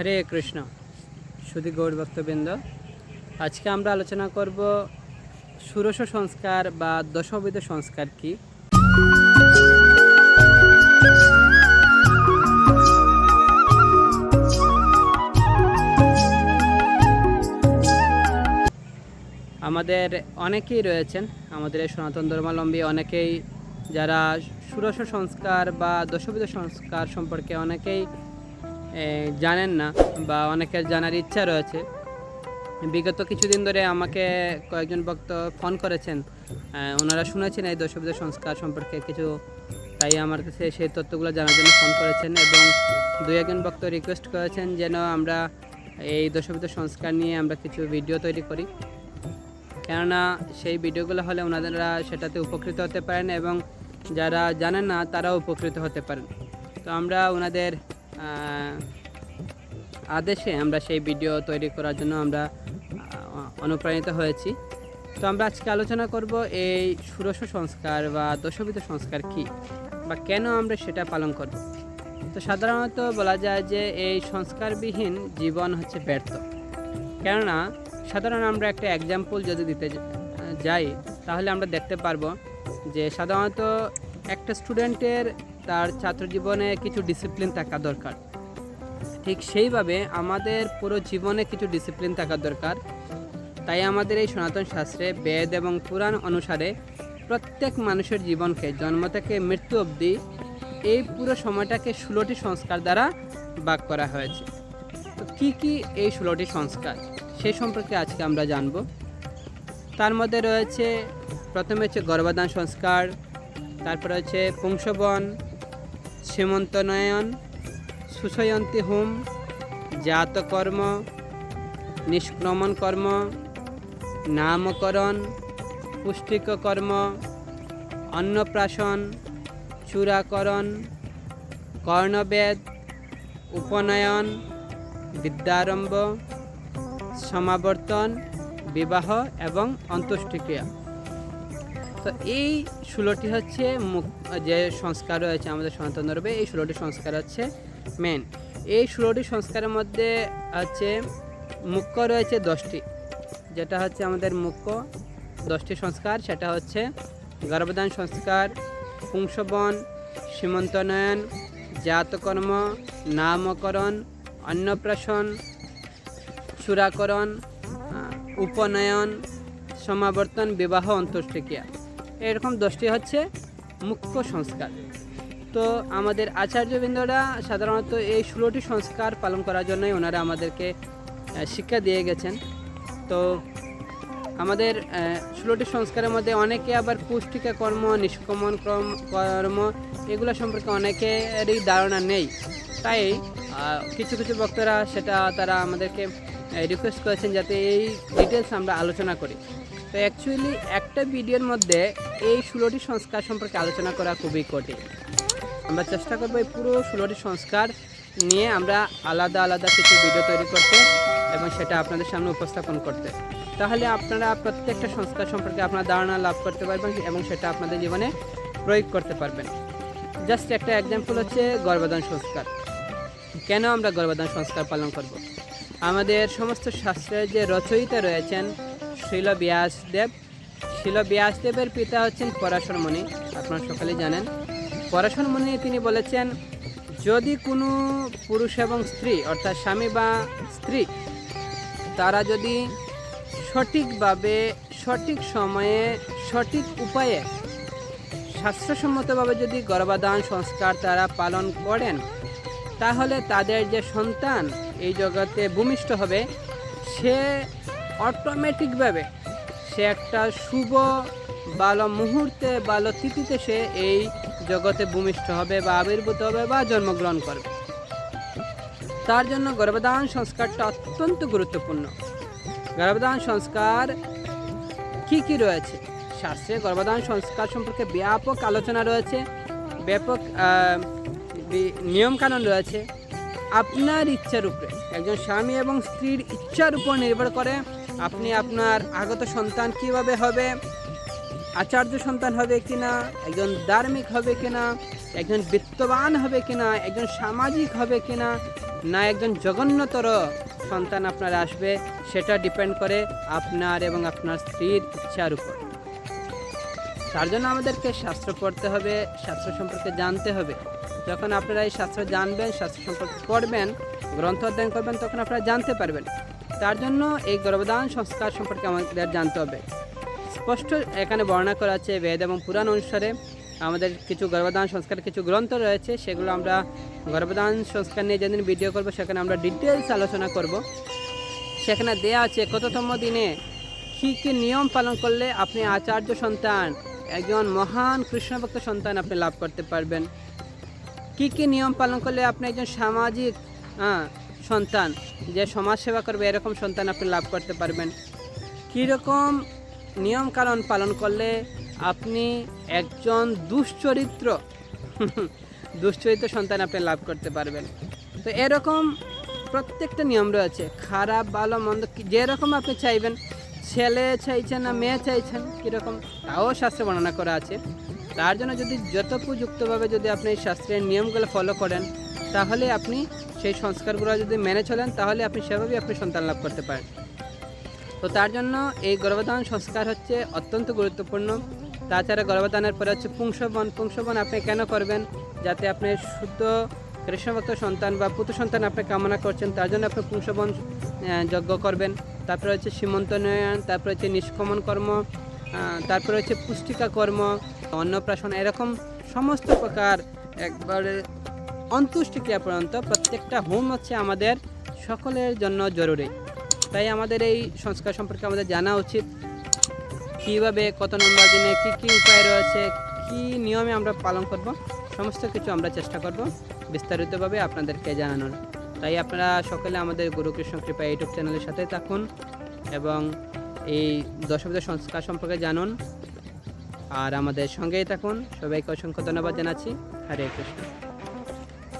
হরে কৃষ্ণ। সুধী গৌর ভক্তবৃন্দ, আজকে আমরা আলোচনা করব ষোড়শ সংস্কার বা দশবিধ সংস্কার কি? আমাদের অনেকেই রয়েছেন, আমাদের এই সনাতন ধর্মাবলম্বী অনেকেই, যারা ষোড়শ সংস্কার বা দশবিধ সংস্কার সম্পর্কে অনেকেই জানেন না বা অনেকের জানার ইচ্ছা রয়েছে। বিগত কিছুদিন ধরে আমাকে কয়েকজন ভক্ত ফোন করেছেন। ওনারা শুনেছেন এই দশবিধ সংস্কার সম্পর্কে কিছু, তাই আমার কাছে সেই তথ্যগুলো জানার জন্য ফোন করেছেন এবং দুই একজন ভক্ত রিকোয়েস্ট করেছেন যেন আমরা এই দশবিধ সংস্কার নিয়ে আমরা কিছু ভিডিও তৈরি করি। কেননা সেই ভিডিওগুলো হলে ওনারা সেটাতে উপকৃত হতে পারেন এবং যারা জানেন না তারাও উপকৃত হতে পারেন। তো আমরা ওনাদের আদেশে আমরা সেই ভিডিও তৈরি করার জন্য আমরা অনুপ্রাণিত হয়েছি। তো আমরা আজকে আলোচনা করব এই ষোড়শ সংস্কার বা দশবিধ সংস্কার কি বা কেন আমরা সেটা পালন করব। তো সাধারণত বলা যায় যে এই সংস্কারবিহীন জীবন হচ্ছে ব্যর্থ। কেননা সাধারণ আমরা একটা এক্সাম্পল যদি দিতে যাই, তাহলে আমরা দেখতে পারব যে সাধারণত একটা স্টুডেন্টের তার ছাত্র জীবনে কিছু ডিসিপ্লিন থাকা দরকার। ঠিক সেইভাবে আমাদের পুরো জীবনে কিছু ডিসিপ্লিন থাকা দরকার। তাই আমাদের এই সনাতন শাস্ত্রে বেদ এবং পুরাণ অনুসারে প্রত্যেক মানুষের জীবনকে, জন্ম থেকে মৃত্যু অবধি এই পুরো সময়টাকে ষোলোটি সংস্কার দ্বারা ভাগ করা হয়েছে। তো কী কী এই ষোলোটি সংস্কার? সে সম্পর্কে আজকে আমরা জানব। তার মধ্যে রয়েছে, প্রথমে হচ্ছে গর্ভদান সংস্কার, তারপরে হচ্ছে পুংসবন সীমন্তনয়ন সুষয়ন্তী হোম জাতকর্ম নিষ্ক্রমণ কর্ম নামকরণ পুষ্টিক কর্ম অন্নপ্রাশন, চূড়াকরণ, কর্ণবেদ, উপনয়ন, বিদ্যারম্ভ, সমাবর্তন, বিবাহ এবং অন্ত্যেষ্টিক্রিয়া। তো এই ষোলোটি হচ্ছে যে সংস্কার রয়েছে আমাদের সনাতন ধর্মে, এই ষোলোটি সংস্কার হচ্ছে মেন এই ষোলোটি সংস্কারের মধ্যে হচ্ছে মুখ্য রয়েছে দশটি। যেটা হচ্ছে আমাদের মুখ্য দশটি সংস্কার, সেটা হচ্ছে গর্ভদান সংস্কার, পুংসবন সীমন্তনয়ন জাতকর্ম, নামকরণ, অন্নপ্রাশন চূড়াকরণ উপনয়ন, সমাবর্তন, বিবাহ অন্ত্যেষ্টিক্রিয়া এরকম দশটি হচ্ছে মুখ্য সংস্কার। তো আমাদের আচার্যবৃন্দরা সাধারণত এই ষোলোটি সংস্কার পালন করার জন্যই ওনারা আমাদেরকে শিক্ষা দিয়ে গেছেন। তো আমাদের ষোলোটি সংস্কারের মধ্যে অনেকে আবার পুষ্টিকা কর্ম নিষ্কমন কর্ম কর্ম এগুলো সম্পর্কে অনেকেরই ধারণা নেই। তাই কিছু কিছু বক্তরা সেটা তারা আমাদেরকে রিকোয়েস্ট করেছেন যাতে এই ডিটেলস আমরা আলোচনা করি। তো অ্যাকচুয়ালি একটা ভিডিওর মধ্যে এই ষোলোটি সংস্কার সম্পর্কে আলোচনা করা খুবই কঠিন। আমরা চেষ্টা করব এই পুরো ষোলোটি সংস্কার নিয়ে আমরা আলাদা আলাদা কিছু ভিডিও তৈরি করতে এবং সেটা আপনাদের সামনে উপস্থাপন করতে। তাহলে আপনারা প্রত্যেকটা সংস্কার সম্পর্কে আপনার ধারণা লাভ করতে পারবেন এবং সেটা আপনাদের জীবনে প্রয়োগ করতে পারবেন। জাস্ট একটা এক্সাম্পল হচ্ছে গর্ভদান সংস্কার। কেন আমরা গর্ভদান সংস্কার পালন করব। আমাদের সমস্ত শাস্ত্রের যে রচয়িতা রয়েছেন শিল ব্যাসদেব শিল ব্যাসদেবের পিতা হচ্ছেন পরাশর পরাশরমণি, আপনারা সকলেই জানেন। পরাশরমণি তিনি বলেছেন, যদি কোনো পুরুষ এবং স্ত্রী, অর্থাৎ স্বামী বা স্ত্রী, তারা যদি সঠিকভাবে, সঠিক সময়ে, সঠিক উপায়ে, শাস্ত্রসম্মতভাবে যদি গর্ভাধান সংস্কার তারা পালন করেন, তাহলে তাদের যে সন্তান এই জগতে ভূমিষ্ঠ হবে, সে অটোমেটিকভাবে সে একটা শুভ ভালো মুহূর্তে ভালো তিথিতে সে এই জগতে ভূমিষ্ঠ হবে বা আবির্ভূত হবে বা জন্মগ্রহণ করবে। তার জন্য গর্ভধান সংস্কারটা অত্যন্ত গুরুত্বপূর্ণ। গর্ভধান সংস্কার কি কি রয়েছে? শাস্ত্রে গর্ভধান সংস্কার সম্পর্কে ব্যাপক আলোচনা রয়েছে, ব্যাপক নিয়মকানুন রয়েছে। আপনার ইচ্ছার উপরে, একজন স্বামী এবং স্ত্রীর ইচ্ছার উপর নির্ভর করে আপনি আপনার আগত সন্তান কীভাবে হবে? আচার্য সন্তান হবে কিনা? একজন ধার্মিক হবে কিনা? একজন বিত্তবান হবে কিনা? একজন সামাজিক হবে কিনা? না একজন জঘন্যতর সন্তান আপনার আসবে, সেটা ডিপেন্ড করে আপনার এবং আপনার স্ত্রীর ইচ্ছার উপর। তার জন্য আমাদেরকে শাস্ত্র পড়তে হবে, শাস্ত্র সম্পর্কে জানতে হবে। যখন আপনারা এই শাস্ত্র জানবেন, শাস্ত্র সম্পর্কে পড়বেন, গ্রন্থ অধ্যয়ন করবেন, তখন আপনারা জানতে পারবেন। তার জন্য এই গর্ভদান সংস্কার সম্পর্কে আমাদের জানতে হবে। স্পষ্ট এখানে বর্ণনা করা আছে বেদ এবং পুরাণ অনুসারে আমাদের কিছু গর্ভদান সংস্কার কিছু গ্রন্থ রয়েছে সেগুলো আমরা গর্ভদান সংস্কার নিয়ে যেদিন ভিডিও করব সেখানে আমরা ডিটেলস আলোচনা করব। সেখানে দেয়া আছে কততম দিনে কী কী নিয়ম পালন করলে আপনি আচার্য সন্তান একজন মহান কৃষ্ণভক্ত সন্তান আপনি লাভ করতে পারবেন? কী কী নিয়ম পালন করলে আপনি একজন সামাজিক হ্যাঁ, সন্তান, যে সমাজ সেবা করবে, এরকম সন্তান আপনি লাভ করতে পারবেন। কীরকম নিয়ম কানুন পালন করলে আপনি একজন দুশ্চরিত্র দুশ্চরিত্র সন্তান আপনি লাভ করতে পারবেন। তো এরকম প্রত্যেকটা নিয়ম রয়েছে। খারাপ, ভালো, মন্দ যেরকম আপনি চাইবেন, ছেলে চাইছেন না, মেয়ে চাইছেন, কীরকম, তাও শাস্ত্রে বর্ণনা করা আছে। তার জন্য যদি যথোপযুক্তভাবে যদি আপনি এই শাস্ত্রের নিয়মগুলো ফলো করেন তাহলে আপনি সেই সংস্কারগুলো যদি মেনে চলেন, তাহলে আপনি সেভাবেই আপনি সন্তান লাভ করতে পারেন। তো তার জন্য এই গর্ভধারণ সংস্কার হচ্ছে অত্যন্ত গুরুত্বপূর্ণ। তাছাড়া গর্ভধারণের পরে হচ্ছে পুংসবন। পুংসবন আপনি কেন করবেন? যাতে আপনি শুদ্ধ কৃষ্ণভক্ত সন্তান বা পুত্র সন্তান আপনি কামনা করছেন, তার জন্য আপনি পুংসবন যজ্ঞ করবেন। তারপরে হচ্ছে সীমন্তনয়ন তারপরে হচ্ছে নিষ্কমন কর্ম তারপরে হচ্ছে পুষ্টিকা কর্ম, অন্নপ্রাশন, এরকম সমস্ত প্রকার একবারে অন্তুষ্টি ক্রিয়া পর্যন্ত প্রত্যেকটা হোম হচ্ছে আমাদের সকলের জন্য জরুরি। তাই আমাদের এই সংস্কার সম্পর্কে আমাদের জানা উচিত। কীভাবে, কত নম্বর দিনে কী কী উপায় রয়েছে, কী নিয়মে আমরা পালন করব, সমস্ত কিছু আমরা চেষ্টা করব বিস্তারিতভাবে আপনাদেরকে জানানোর। তাই আপনারা সকলে আমাদের গুরুকৃষ্ণ কৃপা ইউটিউব চ্যানেলের সাথে থাকুন এবং এই দশবিধ সংস্কার সম্পর্কে জানুন। আর আমাদের সঙ্গেই থাকুন। সবাইকে অসংখ্য ধন্যবাদ জানাচ্ছি। হরে কৃষ্ণ।